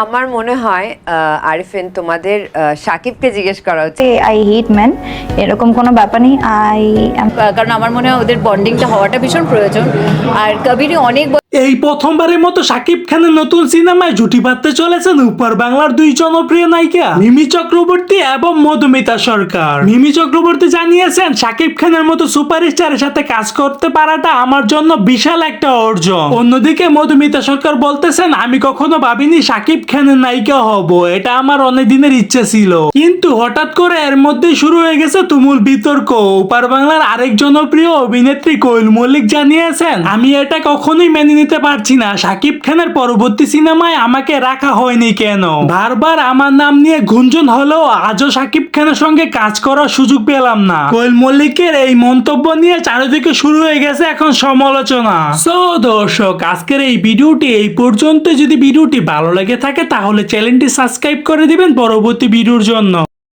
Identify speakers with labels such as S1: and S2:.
S1: আমার মনে হয় আহ, আরিফিন তোমাদের আহ, সাকিবকে জিজ্ঞেস করা উচিত।
S2: আই হিট ম্যান এরকম কোনো ব্যাপার নেই। আই
S3: কারণ আমার মনে হয় ওদের বন্ডিংটা হওয়াটা ভীষণ প্রয়োজন। আর কবিরই অনেক
S4: এই প্রথমবারের মতো শাকিব খানের নতুন সিনেমায় জুটি বাঁধতে চলেছেন উপর বাংলার দুই জনপ্রিয় নায়িকা মিমি চক্রবর্তী এবং মধুমিতা সরকার। মিমি চক্রবর্তী জানিয়েছেন, সাকিব খানের মতো সুপারস্টারের সাথে কাজ করতে পারাটা আমার জন্য বিশাল একটা অর্জন। অন্যদিকে মধুমিতা সরকার বলতেছেন, আমি কখনো ভাবিনি সাকিব খানের নায়িকা হব। এটা আমার অনেক দিনের ইচ্ছে ছিল। কিন্তু হঠাৎ করে এর মধ্যে শুরু হয়ে গেছে তুমুল বিতর্ক। উপার বাংলার আরেক জনপ্রিয় অভিনেত্রী কোয়েল মল্লিক জানিয়েছেন, আমি এটা কখনোই মেনে নিতে পারছি না। শাকিব খানের পরবর্তী সিনেমায় আমাকে রাখা হয়নি কেন? বারবার আমার নাম নিয়ে গুঞ্জন হলেও আজও সাকিব খানের সঙ্গে কাজ করার সুযোগ পেলাম না। কোয়েল মল্লিকের এই মন্তব্য নিয়ে চারিদিকে শুরু হয়ে গেছে এখন সমালোচনা। সো দর্শক, আজকের এই ভিডিওটি এই পর্যন্ত যদি ভিডিওটি ভালো লেগে থাকে, তাহলে চ্যানেলটি সাবস্ক্রাইব করে দিবেন পরবর্তী ভিডিওর জন্য।